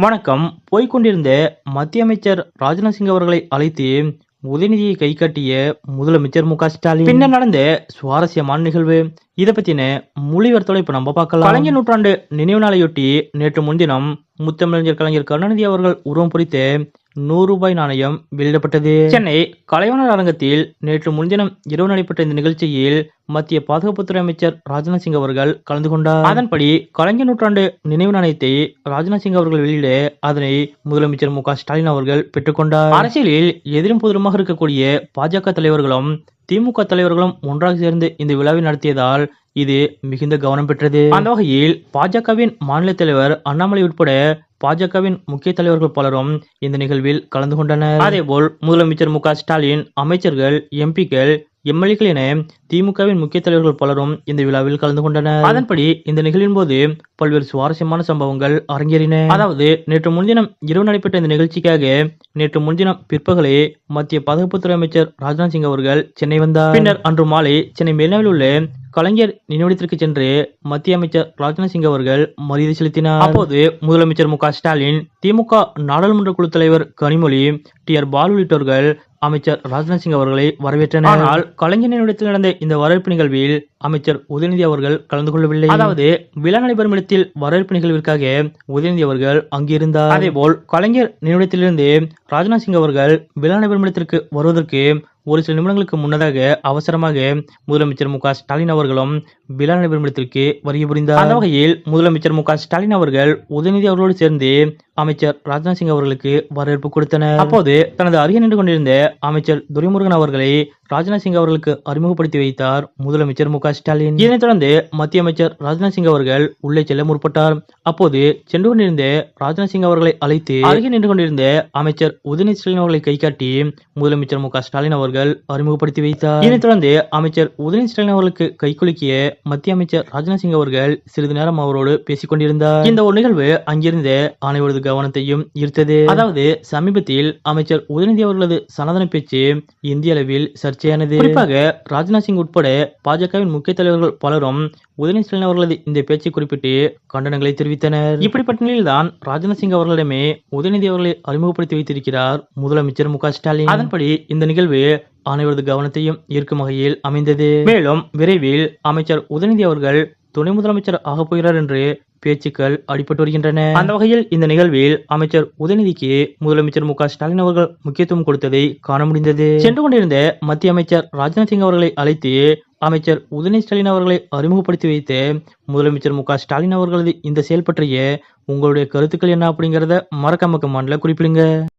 வணக்கம். போய்கொண்டிருந்த மத்திய அமைச்சர் ராஜ்நாத் சிங் அவர்களை அழைத்து உதயநிதியை கை கட்டிய முதலமைச்சர் மு க ஸ்டாலின். பின்னர் நடந்த சுவாரஸ்யமான நிகழ்வு. இதை பத்தின மொழிவர்த்தோட இப்ப நம்ம பார்க்கலாம். கலைஞர் நூற்றாண்டு நினைவு நாளையொட்டி நேற்று முன்தினம் முத்தமிழஞ்சர் கலைஞர் கருணாநிதி அவர்கள் உருவம் பொறித்த நூறு ரூபாய் நாணயம் வெளியிடப்பட்டது. சென்னை கலைவாணர் அரங்கத்தில் நேற்று முன்தினம் இரவு நடைபெற்ற இந்த நிகழ்ச்சியில் மத்திய பாதுகாப்புத்துறை அமைச்சர் ராஜ்நாத் சிங் அவர்கள் கலந்து கொண்டார். அதன்படி கலைஞர் நூற்றாண்டு நினைவு நாணயத்தை ராஜ்நாத் சிங் அவர்கள் வெளியிட அதனை முதலமைச்சர் மு ஸ்டாலின் அவர்கள் பெற்றுக்கொண்டார். அரசியலில் எதிரும் புதிருமாக இருக்கக்கூடிய பாஜக தலைவர்களும் திமுக தலைவர்களும் ஒன்றாக சேர்ந்து இந்த விழாவை நடத்தியதால் இது மிகுந்த கவனம் பெற்றது. அந்த வகையில் பாஜகவின் மாநில தலைவர் அண்ணாமலை உட்பட பாஜகவின் முக்கிய தலைவர்கள் பலரும் இந்த நிகழ்வில் கலந்து கொண்டனர். அதேபோல் முதலமைச்சர் மு ஸ்டாலின் அமைச்சர்கள் எம்பிக்கள் எம்எல்ஏக்கள் என திமுகவின் முக்கிய தலைவர்கள் பலரும் இந்த விழாவில் கலந்து கொண்டனர். அதன்படி இந்த நிகழ்வின் போது பல்வேறு சுவாரஸ்யமான சம்பவங்கள் அரங்கேறின. அதாவது நேற்று முன்தினம் இரவு நடைபெற்ற இந்த நிகழ்ச்சிக்காக நேற்று முன்தினம் பிற்பகலே மத்திய பாதுகாப்புத்துறை அமைச்சர் ராஜ்நாத் சிங் அவர்கள் சென்னை வந்தார். பின்னர் அன்று மாலை சென்னை மெரினாவில் உள்ள கலைஞர் நினைவிடத்திற்கு சென்று மத்திய அமைச்சர் ராஜ்நாத் சிங் அவர்கள் மரியாதை செலுத்தினார். அப்போது முதலமைச்சர் மு க ஸ்டாலின் திமுக நாடாளுமன்ற குழு தலைவர் கனிமொழி டி ஆர் பால் உள்ளிட்டோர்கள் அமைச்சர் ராஜ்நாத் சிங் அவர்களை வரவேற்றனர். ஆனால் கலைஞர் நினைவிடத்தில் நடந்த இந்த வரவேற்பு நிகழ்வில் அமைச்சர் உதயநிதி அவர்கள் கலந்து கொள்ளவில்லை. அதாவது விழா நடைபெறும் இடத்தில் வரவேற்பு நிகழ்விற்காக உதயநிதி அவர்கள் அங்கிருந்தார். அதேபோல் கலைஞர் நினைவிடத்திலிருந்து ராஜ்நாத் சிங் அவர்கள் விழா நடைபெறும் இடத்திற்கு வருவதற்கு ஒரு சில நிமிடங்களுக்கு முன்னதாக அவசரமாக முதலமைச்சர் மு க ஸ்டாலின் அவர்களும் விழா நடைபெறும் இடத்திற்கு வருகை புரிந்தார். அந்த வகையில் முதலமைச்சர் மு க ஸ்டாலின் அவர்கள் உதயநிதி அவர்களோடு சேர்ந்து அமைச்சர் ராஜ்நாத் சிங் அவர்களுக்கு வரவேற்பு கொடுத்தனர். அப்போது தனது அருகே நின்று கொண்டிருந்த அமைச்சர் துரைமுருகன் அவர்களை ராஜ்நாத் சிங் அவர்களுக்கு அறிமுகப்படுத்தி வைத்தார் முதலமைச்சர் மு ஸ்டாலின். இதனைத் தொடர்ந்து மத்திய அமைச்சர் ராஜ்நாத் சிங் அவர்கள் உள்ளே செல்ல முற்பட்டார். அப்போது சென்று கொண்டிருந்த ராஜ்நாத் சிங் அவர்களை அழைத்து அருகே நின்று கொண்டிருந்த அமைச்சர் உதயநிதி ஸ்டாலின் அவர்களை கை காட்டி முதலமைச்சர் மு ஸ்டாலின் அவர்கள் அறிமுகப்படுத்தி வைத்தார். இதனைத் தொடர்ந்து அமைச்சர் உதயநிதி ஸ்டாலின் அவர்களுக்கு கைக்குலுக்கிய மத்திய அமைச்சர் ராஜ்நாத் சிங் அவர்கள் சிறிது நேரம் அவரோடு பேசிக் கொண்டிருந்தார். இந்த ஒரு நிகழ்வு அங்கிருந்த அனைவரது கவனத்தையும் ஈர்த்தது. அதாவது சமீபத்தில் அமைச்சர் உதயநிதி அவர்களது சனாதன பேச்சு இந்திய அளவில் சர்ச்சையானது குறிப்பாக ராஜ்நாத் சிங் உட்பட பாஜகவின் முக்கிய தலைவர்கள் பலரும் உதயநிதி ஸ்டாலின் அவர்களது இந்த பேச்சை குறிப்பிட்டு கண்டனங்களை தெரிவித்தனர். இப்படிப்பட்ட நிலையில்தான் ராஜ்நாத் சிங் அவர்களிடமே உதயநிதி அவர்களை அறிமுகப்படுத்தி வைத்திருக்கிறார் முதலமைச்சர் மு ஸ்டாலின். அதன்படி இந்த நிகழ்வு அனைவரது கவனத்தையும் ஈர்க்கும் வகையில் அமைந்தது. மேலும் விரைவில் அமைச்சர் உதயநிதி அவர்கள் துணை முதலமைச்சர் ஆகப் போகிறார் என்று பேச்சுக்கள் அடிபட்டு வருகின்றன. அந்த வகையில் இந்த நிகழ்வில் அமைச்சர் உதயநிதிக்கு முதலமைச்சர் மு ஸ்டாலின் அவர்கள் முக்கியத்துவம் கொடுத்ததை காண முடிந்தது. சென்று கொண்டிருந்த மத்திய அமைச்சர் ராஜ்நாத் சிங் அவர்களை அழைத்து அமைச்சர் உதயநிதி ஸ்டாலின் அவர்களை அறிமுகப்படுத்தி வைத்து முதலமைச்சர் மு ஸ்டாலின் அவர்களது இந்த செயல் பற்றிய உங்களுடைய கருத்துக்கள் என்ன அப்படிங்கறத மறக்காம மாநில குறிப்பிடுங்க.